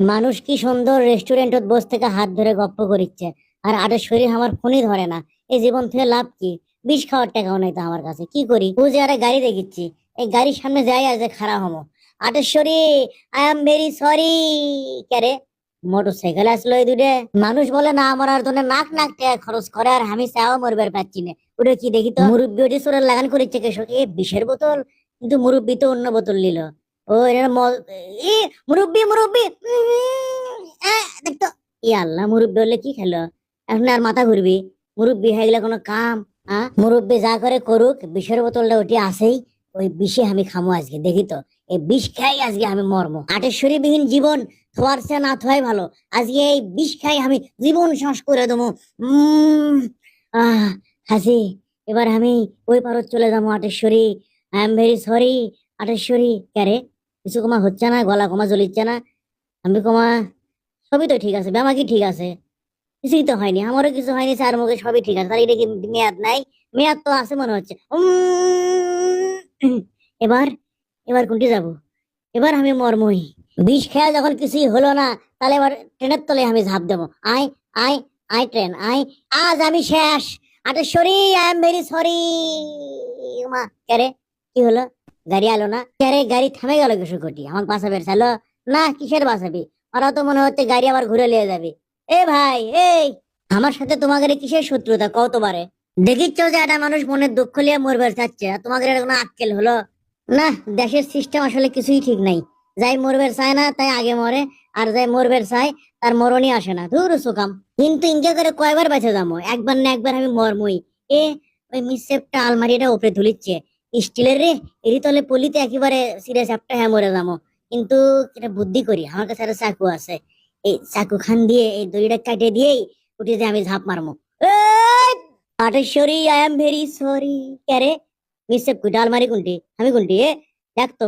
মানুষ কি সুন্দর রেস্টুরেন্টত বস থেকে হাত ধরে গপ্প করিচ্ছে? আর আটের শরীর আমার ফোনই ধরে না। এই জীবন থেকে লাভ কি? বিষ খাওয়ার টাকাও নাই তো আমার কাছে। কি করি? বুঝে আরে গাড়ি দেখিচ্ছি, এই গাড়ির সামনে যাই আজ খারাপ হমো। Ateshwari I am very sorry কেরে মোটর সাইকেল আসলো এই দুটে মানুষ বলে, না, আমার আর জন্য নাক নাক টাকা খরচ করে আর আমি চাও মরবার পাচ্ছি না। ওটা কি দেখি তো? মুরব্বী ওটি সোরের লাগান করেছে কেশক এ, বিষের বোতল? কিন্তু মুরব্বী তো অন্য বোতল নিল। ও এর ম- এ মুরব্বী মুরব্বী দেখতো ই আল্লাহ হলে কি খেলো এখন আর মাথা ঘুরবি মুরব্বী হয়ে গেলে কোনো কাম হ্যাঁ মুরব্বী যা করে করুক বিষের বোতলটা ওটি আসেই ওই বিষে আমি খামো আজকে দেখি তো এই বিষ খাই আজকে আমি মর্ম আটেশ্বরী বিহীন জীবন থোয়ার সে না থোয়াই ভালো আজকে এই বিষ খাই আমি জীবন শ্বাস করে দেবো আহ হাসি এবার আমি ওই পারত চলে যাব Ateshwari I am very sorry Ateshwari ক্যারে কিছু কমা হচ্ছে না, গলা কমা জ্বলিচ্ছে না। আমি কমা, সবই তো ঠিক আছে ব্যামা কি ঠিক আছে। কিছুই তো হয়নি, আমারও কিছু হয়নি চার মুখে সবই ঠিক আছে। তাহলে এটা কি মেয়াদ নাই? মেয়াদ তো আছে মনে হচ্ছে। এবার এবার কোনটি যাব? এবার আমি মর্মই। বিষ খেয়া যখন কিছুই হলো না, তাহলে এবার ট্রেনের তলে আমি ঝাঁপ দেবো। I I I train I আজ আমি শেষ। Ateshwari I am very sorry মা ক্যারে কি হলো? গাড়ি আলো না ক্যারে গাড়ি থামে গেল কিছু কোটি আমাকে বাঁচাবে চালো না, কিসের বাঁচাবি? ওরা তো মনে হচ্ছে গাড়ি আবার ঘুরে নিয়ে যাবে। এ ভাই, এই! আমার সাথে তোমাদের কিসের শত্রুতা? কতবারে দেখিচ্ছ যে একটা মানুষ মনের দুঃখ লিয়ে মরবে চাচ্ছে, আর তোমাদের এটা কোনো আক্কেল হলো? না, দেশের সিস্টেম আসলে কিছুই ঠিক নাই। যাই মরবের চায় না, তাই আগে মরে, আর যাই মরবের চায়, তার মরণই আসে না। ধুর সুকাম। কিন্তু ইনকা করে কয়বার বেঁচে যাব? একবার না একবার আমি মরমই। এ, ওই মিসেপটা আলমারিটা উপরে ধুলিচ্ছে। স্টিলের রে এরই তলে পলিতে একেবারে সিরিয়াস একটা হ্যাঁ মরে যাব। কিন্তু এটা বুদ্ধি করি আমার কাছে একটা চাকু আছে। এই চাকু খান দিয়ে এই দড়িটা কাটে দিয়েই উঠে যে আমি ঝাঁপ মারমো Ateshwari I am very sorry ক্যারে মিসেপ আলমারি কোনটি? আমি কোনটি? এ দেখ তো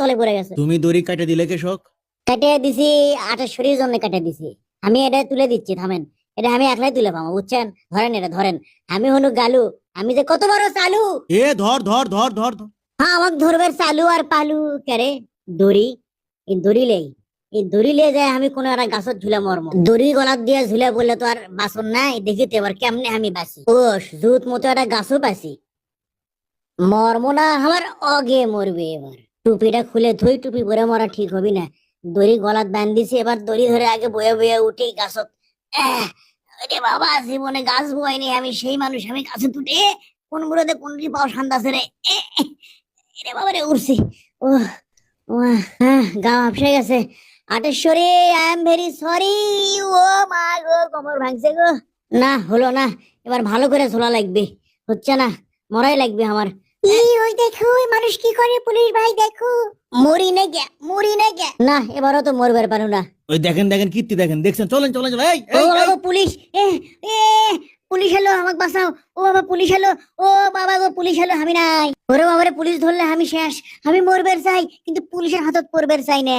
তলে পড়ে গেছে। তুমি দড়ি কাটে দিলে কেশক কেটে দিছি আটেশ্বরীর জন্য কেটে দিছি। আমি এটা তুলে দিচ্ছি থামেন। এটা আমি একলাই তুলে পাবো বুঝছেন? ধরেন এটা ধরেন। আমি হলো গালু আমি যে কত বড় চালু? এ ধর ধর ধর ধর ধর। হ্যাঁ আমাকে ধরবে চালু আর পালু কেরে? দড়ি। এই দড়ি লেই। এই দড়ি লিয়ে যায় আমি কোনো একটা গাছত ঝুলে মরমো। দড়ি গলাত দিয়ে ঝুলে বললে তো আর বাসন নাই দেখিতে এবার কেমনে আমি বাসি ও জুত মতো একটা গাছও বাসি মর্ম না আমার অগে মরবে এবার। টুপিটা খুলে ধুই টুপি পরে মরা ঠিক হবি না। দড়ি গলাত বান্ধ দিছি এবার দড়ি ধরে আগে বয়ে বয়ে উঠি গাছত। আহ, ওরে বাবা জীবনে গাছ বয়নি আমি সেই মানুষ আমি গাছে তুটে কোন গুলোতে কোনটি পাও শান্তাছে রে রে বাবা রে উঠছি ও হ্যাঁ গা হাফসে গেছে Ateshwari I am very sorry ও মা গো কোমর ভাঙছে গো না হলো না এবার ভালো করে ঝোলা লাগবে হচ্ছে না মরাই লাগবে আমার এই ওই দেখো মানুষ কি করে? পুলিশ ভাই দেখো। মরি না গে মরি না গে। না এবারও তো মরবার পারো না। ওই দেখেন দেখেন কীর্তি দেখেন। দেখছেন? চলেন চলেন চলেন। এই, ও এই, বাবা এই। গো, পুলিশ! এ এ পুলিশ এলো আমাকে বাঁচাও। ও বাবা পুলিশ এলো। ও বাবা গো পুলিশ এলো আমি নাই। ওরে বাবারে পুলিশ ধরলে আমি শেষ। আমি মরবার চাই কিন্তু পুলিশের হাতত পড়বার চাই না।